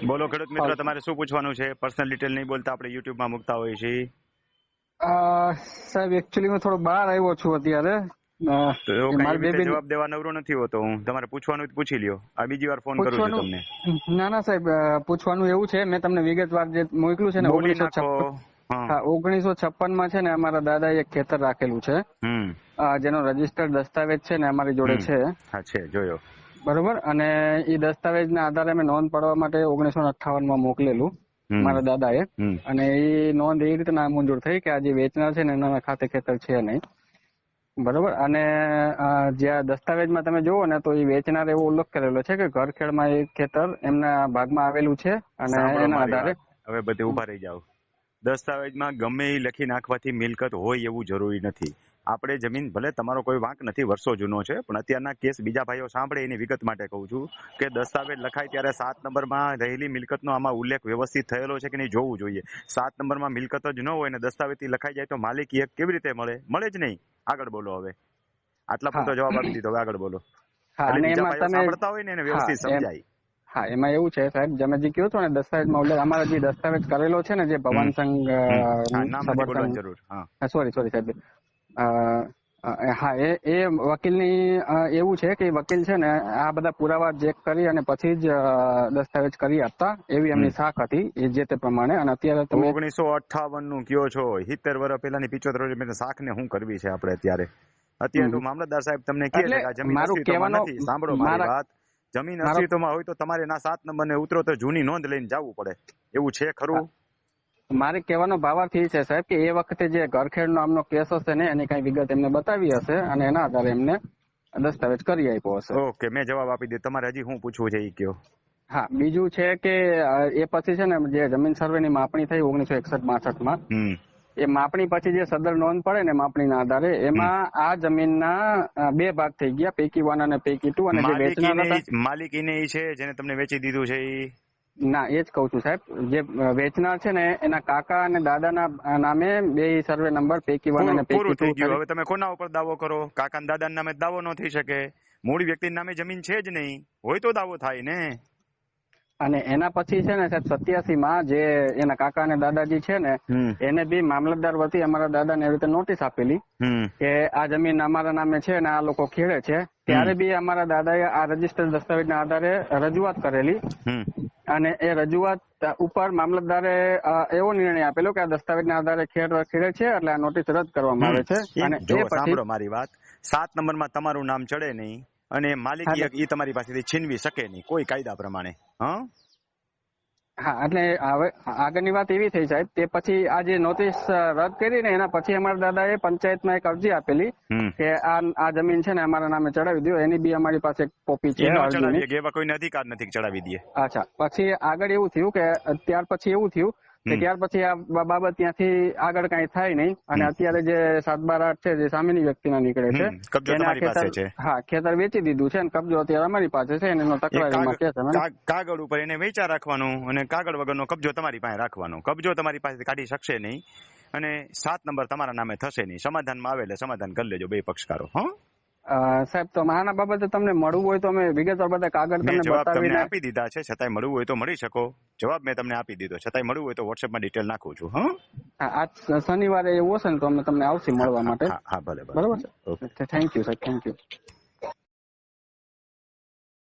બોલો ખેડૂત મિત્રો તમારે શું પૂછવાનું છે? પર્સનલ ડિટેલ નહીં બોલતા આપણે યુટ્યુબમાં મૂકતા હોઈએ છીએ. સાહેબ એકચ્યુઅલી હું થોડો બહાર આવ્યો છું અત્યારે. જવાબ દેવા નવરો નથી હોતો હું. તમારે પૂછવાનું જ પૂછી લ્યો. આ બીજી વાર ફોન કરું છું તમને. ના ના સાહેબ પૂછવાનું એવું છે. મેં તમને વિગતવાર જે મોકલ્યું છે ને ઓગણીસો હા. ઓગણીસો છપ્પનમાં છે ને અમારા દાદા એક ખેતર રાખેલું છે. જેનો રજિસ્ટર દસ્તાવેજ છે ને અમારી જોડે છે. હા છે જોયો. બરોબર? અને એ દસ્તાવેજના આધારે મેં નોંધ પાડવા માટે ઓગણીસો અઠ્ઠાવનમાં મોકલેલું મારા દાદાએ. અને એ નોંધ એ રીતે નામંજૂર થઈ કે આ જે વેચનાર છે ને એના ખાતે ખેતર છે નહીં. બરોબર? અને જ્યાં જે આ દસ્તાવેજમાં તમે જુઓ ને તો એ વેચનાર એવો ઉલ્લેખ કરેલો છે કે ઘરખેડમાં એ ખેતર એમના ભાગમાં આવેલું છે અને એના આધારે હવે બધે ઊભા રહી જાઓ. દસ્તાવેજમાં ગમે એ લખી નાખવાથી મિલકત હોય એવું જરૂરી નથી. આપણે જમીન ભલે તમારો કોઈ વાંક નથી વર્ષો જૂનો છે પણ અત્યારના કેસ બીજા ભાઈઓ સાંભળે એની વિગત માટે કહું છું કે દસ્તાવેજ લખાય ત્યારે સાત નંબરમાં રહેલી મિલકતનો આમાં ઉલ્લેખ વ્યવસ્થિત થયેલો છે કે નહીં જોવું જોઈએ. સાત નંબરમાં મિલકત જ ન હોય ને દસ્તાવેજથી લખાઈ જાય તો માલિકી એક કેવી રીતે મળે? મળે જ નહીં. આગળ બોલો હવે. આટલા પૂરતો જવાબ આપી દીધો. હવે આગળ બોલો. સાંભળતા હોય ને એને વ્યવસ્થિત સમજાય. હા એમાં એવું છે સાહેબ તમે જે કહ્યું છો ને દસ્તાવેજમાં ઉલ્લેખ અમારા જે દસ્તાવેજ કરેલો છે ને જે ભવન સંઘ. સોરી સોરી સાહેબ. હા એ એ વકીલની ની એવું છે કે વકીલ છે ને આ બધા પુરાવા ચેક કરી અને પછી જ દસ્તાવેજ કરી આપતા એવી એમની શાખ હતી એ જે તે પ્રમાણે. અને અત્યારે તમે ઓગણીસો અઠાવનનું કયો છો? સિત્તેર વર્ષ પહેલાની પિચોતેર શાખ ને શું કરવી છે આપણે અત્યારે? અત્યારે મામલતદાર સાહેબ તમને કહે છે કે જમીન મારું અસ્તિત્વમાં નથી. સાંભળો મારી વાત. જમીન અસ્તિત્વમાં હોય તો તમારે ના સાત નંબર ને ઉતરો તો જૂની નોંધ લઈને જવું પડે. એવું છે ખરું? મારે કહેવાનો ભાવાર્થ એ છે સાહેબ કે એ વખતે જે ઘરખેડનો આમનો કેસ હશે ને એની કઈ વિગત એમને બતાવી હશે અને એના આધારે એમને દસ્તાવેજ કરી આપ્યો હશે. ઓકે મેં જવાબ આપી દીધો. તમારે હજી હું પૂછવું છે એ કયો? હા બીજું છે કે એ પછી છે ને જે જમીન સર્વેની માપણી થઈ ઓગણીસો એકસઠ બાસઠમાં એ માપણી પછી જે સદર નોંધ પડે ને માપણીના આધારે એમાં આ જમીનના બે ભાગ થઈ ગયા પૈકી વન અને પૈકી ટુ અને જે વેચનાર છે જેને તમને વેચી દીધું છે ઈ? ના એ જ કહું છું સાહેબ. જે વેચનાર છે ને એના કાકા અને દાદાના નામે બે સર્વે નંબર પૈકી વન અને પૂરું થઈ ગયું. હવે તમે કોના ઉપર દાવો કરો? કાકા દાદા નામે દાવો ન થઈ શકે. મૂળ વ્યક્તિ નામે જમીન છે જ નહીં. હોય તો દાવો થાય ને. અને એના પછી છે ને સાહેબ સત્યાસી માં જે એના કાકા અને દાદાજી છે ને એને બી મામલતદાર વતી અમારા દાદાને એવી રીતે નોટિસ આપેલી કે આ જમીન અમારા નામે છે ને આ લોકો ખેડે છે. ત્યારે બી અમારા દાદાએ આ રજિસ્ટર દસ્તાવેજના આધારે રજૂઆત કરેલી અને એ રજૂઆત ઉપર મામલતદારે એવો નિર્ણય આપેલો કે આ દસ્તાવેજના આધારે ખેડ ખેડે છે એટલે આ નોટિસ રદ કરવામાં આવે છે. અને જો સાંભળો મારી વાત. સાત નંબરમાં તમારું નામ ચડે નહીં અને માલિકી એ તમારી પાસેથી છીનવી શકે નહીં. કોઈ કાયદા પ્રમાણે. હા? હા એટલે હવે આગળની વાત એવી થઈ સાહેબ તે પછી આ જે નોટિસ રદ કરી ને એના પછી અમારા દાદાએ પંચાયતમાં એક અરજી આપેલી કે આ આ જમીન છે ને અમારા નામે ચડાવી દો એની બી અમારી પાસે એક કોપી છે એવા કોઈને અધિકાર નથી ચડાવી દઈએ. અચ્છા પછી આગળ એવું થયું કે ત્યાર પછી એવું થયું કે ત્યાર પછી આ બાબત ત્યાંથી આગળ કઈ થાય નહીં. અને અત્યારે જે સાત બાર આઠ છે જે સામેની વ્યક્તિના નીકળે છે એને ખેતર- હા ખેતર વેચી દીધું છે અને કબજો અત્યારે અમારી પાસે છે એનો તકરારીમાં કે છે કાગળ ઉપર એને વેચા રાખવાનું અને કાગળ વગરનો કબજો તમારી પાસે રાખવાનો. કબજો તમારી પાસે કાઢી શકશે નહીં અને સાત નંબર તમારા નામે થશે નહીં. સમાધાનમાં આવે એટલે સમાધાન કરી લેજો બે પક્ષકારો હા? સાહેબ તો આના બાબતે તમને મળવું હોય તો અમે વિગતવાર બધા કાગળ તમને જવાબ તમને આપી દીધા છે. છતાંય મળવું હોય તો મળી શકો. જવાબ મેં તમને આપી દીધો. છતાંય મળવું હોય તો વોટ્સએપમાં ડિટેલ નાખું છું હા? આ આજ શનિવારે એવું હશે ને તો અમે તમને આવશે મળવા માટે. હા ભલે બરાબર છે? થેન્ક યુ સાહેબ થેન્ક યુ